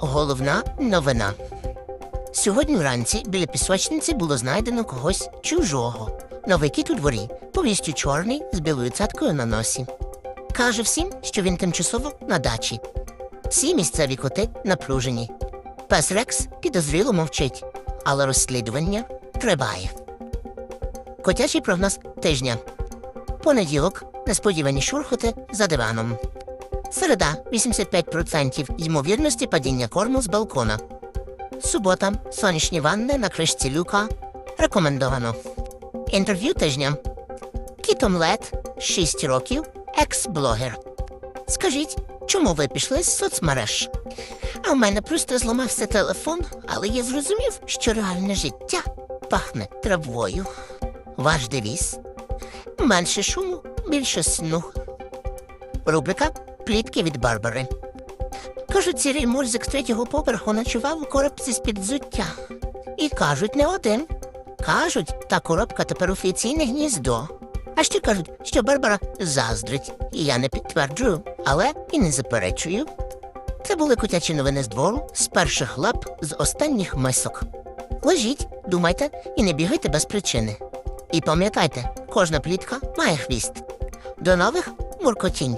Головна новина. Сьогодні вранці біля пісочниці було знайдено когось чужого. Новий кіт у дворі, повністю чорний, з білою цяткою на носі. Каже всім, що він тимчасово на дачі. Всі місцеві коти напружені. Пес Рекс підозріло мовчить, але розслідування триває. Котячий прогноз тижня. Понеділок несподівані шурхоти за диваном. Середа 85% ймовірності падіння корму з балкона. Субота сонячні ванни на кришці люка. Рекомендовано. Інтерв'ю тижня. Кітом Лед, 6 років, екс-блогер. Скажіть, чому ви пішли з соцмереж? А в мене просто зламався телефон, але я зрозумів, що реальне життя пахне травою. Ваш девіз менше шуму, більше сну. Рубрика Плітки від Барбари. Кажуть, Сірій Мурзик з третього поверху ночував у коробці з-під взуття. І кажуть, не один. Кажуть, та коробка тепер офіційне гніздо. А ще кажуть, що Барбара заздрить. І я не підтверджую, але і не заперечую. Це були котячі новини з двору, з перших лап, з останніх мисок. Лежіть, думайте і не бігайте без причини. І пам'ятайте, кожна плітка має хвіст. До нових муркотінь.